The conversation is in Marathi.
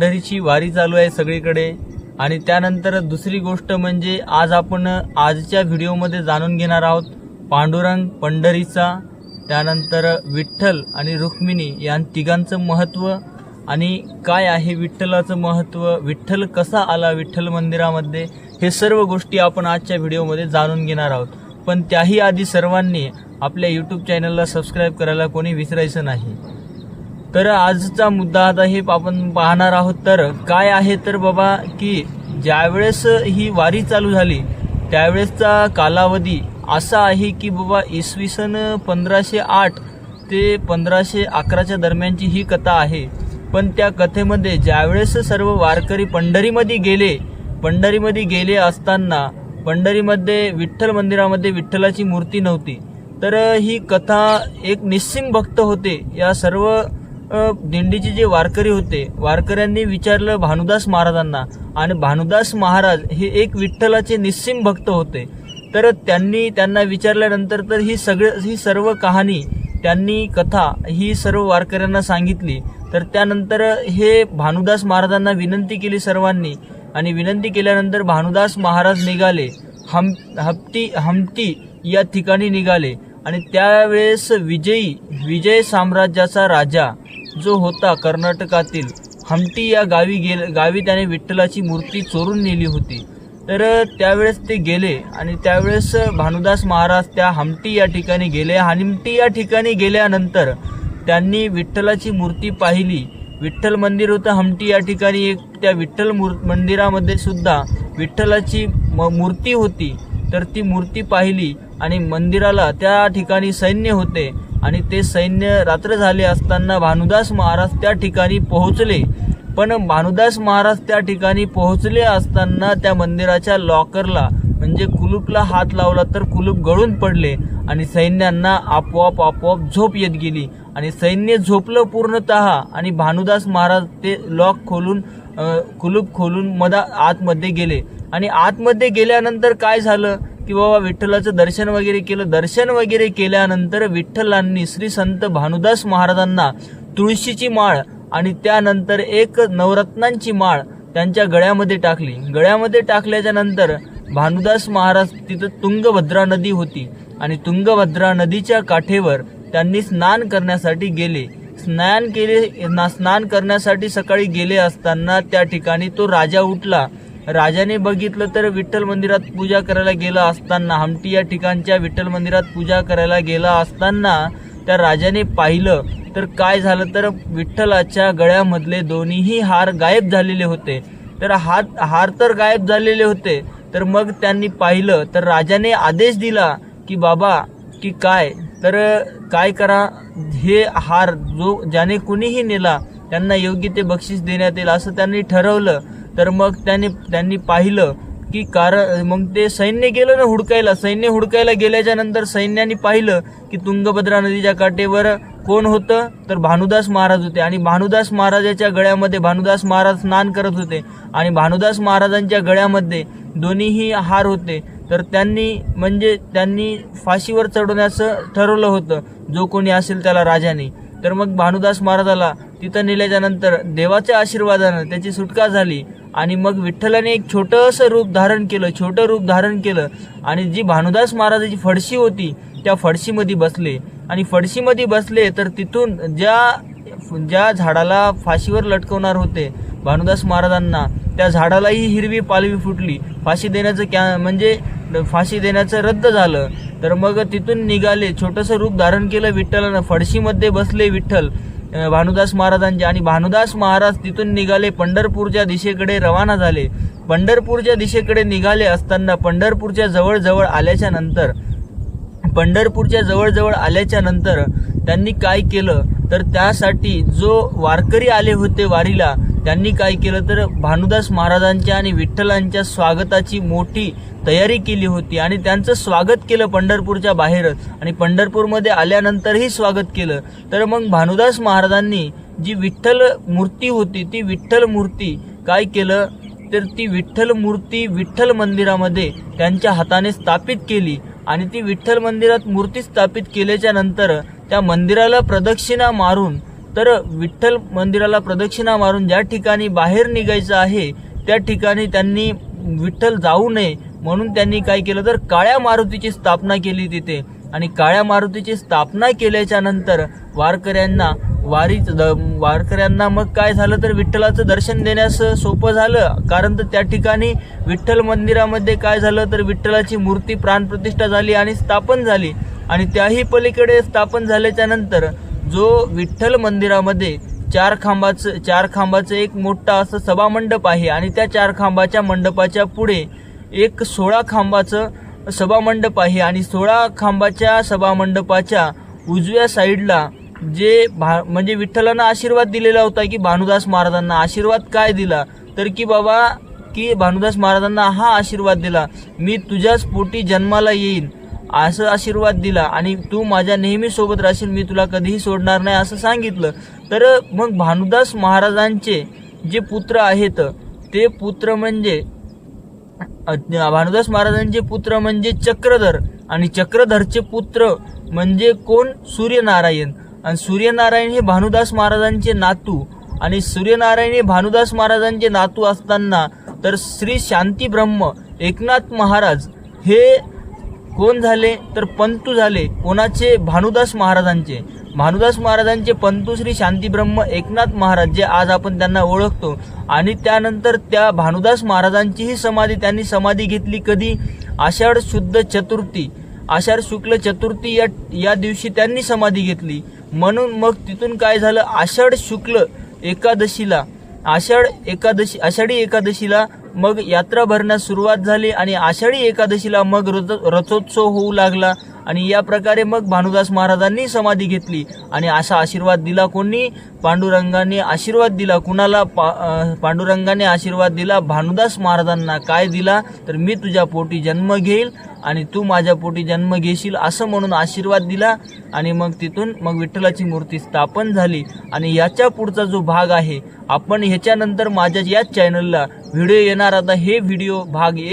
पंढरीची वारी चालू आहे सगळीकडे. आणि त्यानंतर दुसरी गोष्ट म्हणजे आज आपण आजच्या व्हिडिओमध्ये जाणून घेणार आहोत पांडुरंग पंढरीचा त्यानंतर विठ्ठल आणि रुक्मिणी या तिघांचं महत्त्व आणि काय आहे विठ्ठलाचं महत्त्व विठ्ठल कसा आला विठ्ठल मंदिरामध्ये हे सर्व गोष्टी आपण आजच्या व्हिडिओमध्ये जाणून घेणार आहोत. पण त्याही आधी सर्वांनी आपल्या यूट्यूब चॅनलला सबस्क्राईब करायला कोणी विसरायचं नाही. तर आजचा मुद्दा आता हे आपण पाहणार आहोत. तर काय आहे तर बाबा की ज्यावेळेस ही वारी चालू झाली त्यावेळेसचा कालावधी असा आहे की बाबा इसवी सन पंधराशे आठ ते पंधराशे अकराच्या दरम्यानची ही कथा आहे. पण त्या कथेमध्ये ज्यावेळेस सर्व वारकरी पंढरीमध्ये गेले पंढरीमध्ये गेले असताना पंढरीमध्ये विठ्ठल मंदिरामध्ये विठ्ठलाची मूर्ती नव्हती. तर ही कथा एक निस्सिम भक्त होते. या सर्व दिंडीचे जे वारकरी होते वारकऱ्यांनी विचारलं भानुदास महाराजांना. आणि भानुदास महाराज हे एक विठ्ठलाचे निस्सिम भक्त होते. तर त्यांनी त्यांना विचारल्यानंतर तर ही सगळं ही सर्व कहाणी त्यांनी कथा ही सर्व वारकऱ्यांना सांगितली. तर त्यानंतर हे भानुदास महाराजांना विनंती केली सर्वांनी. आणि विनंती केल्यानंतर भानुदास महाराज निघाले. हम हप्ती हमती या ठिकाणी निघाले. आणि त्यावेळेस विजयी विजय साम्राज्याचा राजा जो होता कर्नाटकातील हमटी या गावी गेल गावी त्याने विठ्ठलाची मूर्ती चोरून नेली होती. तर त्यावेळेस ते गेले आणि त्यावेळेस भानुदास महाराज त्या हमटी या ठिकाणी गेले. हमटी या ठिकाणी गेल्यानंतर त्यांनी विठ्ठलाची मूर्ती पाहिली. विठ्ठल मंदिर होतं हमटी या ठिकाणी. एक त्या विठ्ठल मूर मंदिरामध्ये सुद्धा विठ्ठलाची म मूर्ती होती. तर ती मूर्ती पाहिली आणि मंदिराला त्या ठिकाणी सैन्य होते. आणि ते सैन्य रात्र झाले असताना भानुदास महाराज त्या ठिकाणी पोहोचले. पण भानुदास महाराज त्या ठिकाणी पोहोचले असताना त्या मंदिराच्या लॉकरला म्हणजे कुलूपला हात लावला तर कुलूप गळून पडले आणि सैन्यांना आपोआप आपोआप झोप येत गेली. आणि सैन्य झोपलं पूर्णतः आणि भानुदास महाराज ते लॉक खोलून कुलूप खोलून मदा आतमध्ये गेले. आणि आतमध्ये गेल्यानंतर काय झालं? की बाबा विठ्ठलाचं दर्शन वगैरे केलं. दर्शन वगैरे केल्यानंतर विठ्ठलांनी श्री संत भानुदास महाराजांना तुळशीची माळ आणि त्यानंतर एक नवरत्नांची माळ त्यांच्या गळ्यामध्ये टाकली. गळ्यामध्ये टाकल्याच्या नंतर भानुदास महाराज तिथं तुंगभद्रा नदी होती आणि तुंगभद्रा नदीच्या काठेवर त्यांनी स्नान करण्यासाठी गेले. स्नान केले ना स्नान करण्यासाठी सकाळी गेले असताना त्या ठिकाणी तो राजा उठला राजाने बघितलं तर विठ्ठल मंदिरात पूजा करायला गेला असताना हमटी या ठिकाणच्या विठ्ठल मंदिरात पूजा करायला गेला असताना त्या राजाने पाहिलं तर काय झालं तर विठ्ठलाच्या गळ्यामधले दोन्हीही हार गायब झालेले होते. तर हात हार तर गायब झालेले होते. तर मग त्यांनी पाहिलं तर राजाने आदेश दिला की बाबा की काय? तर काय करा? हे हार जो ज्याने कुणीही नेला त्यांना योग्य ते बक्षीस देण्यात येईल असं त्यांनी ठरवलं. तर मग त्याने त्यांनी पाहिलं की कारण मग ते सैन्य गेलं ना हुडकायला. सैन्य हुडकायला गेल्याच्यानंतर सैन्याने पाहिलं की तुंगभद्रा नदीच्या काठेवर कोण होतं? तर भानुदास महाराज होते. आणि भानुदास महाराजाच्या गळ्यामध्ये भानुदास महाराज स्नान करत होते. आणि भानुदास महाराजांच्या गळ्यामध्ये दोन्हीही हार होते. तर त्यांनी म्हणजे त्यांनी फाशीवर चढवण्याचं ठरवलं होतं. जो कोणी असेल त्याला राजाने. तर मग भानुदास महाराजाला तिथं नेल्याच्यानंतर देवाच्या आशीर्वादानं त्याची सुटका झाली. आणि मग विठ्ठलाने एक छोटंसं रूप धारण केलं छोटं रूप धारण केलं. आणि जी भानुदास महाराजाची फडशी होती त्या फडशीमध्ये बसले. आणि फडशीमध्ये बसले तर तिथून ज्या ज्या झाडाला फाशीवर लटकवणार होते भानुदास महाराजांना त्या झाडालाही हिरवी पालवी फुटली. फाशी देण्याचं कॅ म्हणजे फाशी देण्याचं रद्द झालं. तर मग तिथून निघाले छोटंसं रूप धारण केलं विठ्ठलानं. फडशीमध्ये बसले विठ्ठल. भानुदास महाराजांचे. आणि भानुदास महाराज तिथून निघाले पंढरपूरच्या दिशेकडे रवाना झाले. पंढरपूरच्या दिशेकडे निघाले असताना पंढरपूरच्या जवळजवळ आल्याच्यानंतर पंढरपूरच्या जवळजवळ आल्याच्यानंतर त्यांनी काय केलं? तर त्यासाठी जो वारकरी आले होते वारीला त्यांनी काय केलं तर भानुदास महाराजांच्या आणि विठ्ठलांच्या स्वागताची मोठी तयारी केली होती आणि त्यांचं स्वागत केलं पंढरपूरच्या बाहेरच. आणि पंढरपूरमध्ये आल्यानंतरही स्वागत केलं. तर मग भानुदास महाराजांनी जी विठ्ठल मूर्ती होती ती विठ्ठल मूर्ती काय केलं? तर ती विठ्ठल मूर्ती विठ्ठल मंदिरामध्ये त्यांच्या हाताने स्थापित केली. आणि ती विठ्ठल मंदिरात मूर्ती स्थापित केल्याच्यानंतर त्या मंदिराला प्रदक्षिणा मारून तर विठ्ठल मंदिराला प्रदक्षिणा मारून ज्या ठिकाणी बाहेर निघायचं आहे त्या ठिकाणी त्यांनी विठ्ठल जाऊ नये म्हणून त्यांनी काय केलं तर काळ्या मारुतीची स्थापना केली तिथे. आणि काळ्या मारुतीची स्थापना केल्याच्यानंतर वारकऱ्यांना वारी वारकऱ्यांना मग काय झालं तर विठ्ठलाचं दर्शन देण्यास सोपं झालं. कारण तर त्या ठिकाणी विठ्ठल मंदिरामध्ये काय झालं तर विठ्ठलाची मूर्ती प्राणप्रतिष्ठा झाली आणि स्थापन झाली. आणि त्याही पलीकडे स्थापन झाल्याच्यानंतर जो विठ्ठल मंदिरामध्ये चार खांबाचं चार खांबाचं एक मोठा असं सभामंडप आहे आणि त्या चार खांबाच्या मंडपाच्या पुढे एक सोळा खांबाचं सभामंडप आहे आणि सोळा खांबाच्या सभामंडपाच्या उजव्या साईडला जे भा म्हणजे विठ्ठलानं आशीर्वाद दिलेला होता की भानुदास महाराजांना आशीर्वाद काय दिला? तर की बाबा की भानुदास महाराजांना हा आशीर्वाद दिला मी तुझ्याच पोटी जन्माला येईन. असं आशीर्वाद दिला आणि तू माझ्या नेहमी सोबत राहशील मी तुला कधीही सोडणार नाही असं सांगितलं. तर मग भानुदास महाराजांचे जे पुत्र आहेत ते पुत्र म्हणजे भानुदास महाराजांचे पुत्र म्हणजे चक्रधर आणि चक्रधरचे पुत्र म्हणजे कोण? सूर्यनारायण. आणि सूर्यनारायण हे भानुदास महाराजांचे नातू आणि सूर्यनारायण हे भानुदास महाराजांचे नातू असताना तर श्री शांती ब्रह्म एकनाथ महाराज हे कोण झाले तर पंतू झाले. कोणाचे? भानुदास महाराजांचे. भानुदास महाराजांचे पंतू श्री शांतीब्रह्म एकनाथ महाराज जे आज आपण त्यांना ओळखतो. आणि त्यानंतर त्या भानुदास महाराजांचीही समाधी त्यांनी समाधी घेतली कधी? आषाढ शुद्ध चतुर्थी. आषाढ शुक्ल चतुर्थी या या दिवशी त्यांनी समाधी घेतली. म्हणून मग तिथून काय झालं? आषाढ शुक्ल एकादशीला आषाढ एकादशी आषाढी एकादशीला मग यात्रा भरण्यास सुरुवात झाली आणि आषाढी एकादशीला मग रथ रथोत्सव होऊ लागला आणि या प्रकारे मग भानुदास महाराजांनी समाधी घेतली आणि असा आशीर्वाद दिला कोणी? पांडुरंगाने आशीर्वाद दिला. कुणाला? पा पांडुरंगाने आशीर्वाद दिला. भानुदास महाराजांना काय दिला? तर मी तुझ्या पोटी जन्म घेईल. आणि तू माझ्या पोटी जन्म घेशील असं म्हणून आशीर्वाद दिला आणि मग तिथून मग विठ्ठलाची मूर्ती स्थापन झाली. आणि याच्या पुढचा जो भाग आहे आपण ह्याच्यानंतर माझ्या याच चॅनलला व्हिडिओ येणार. आता हे व्हिडिओ भाग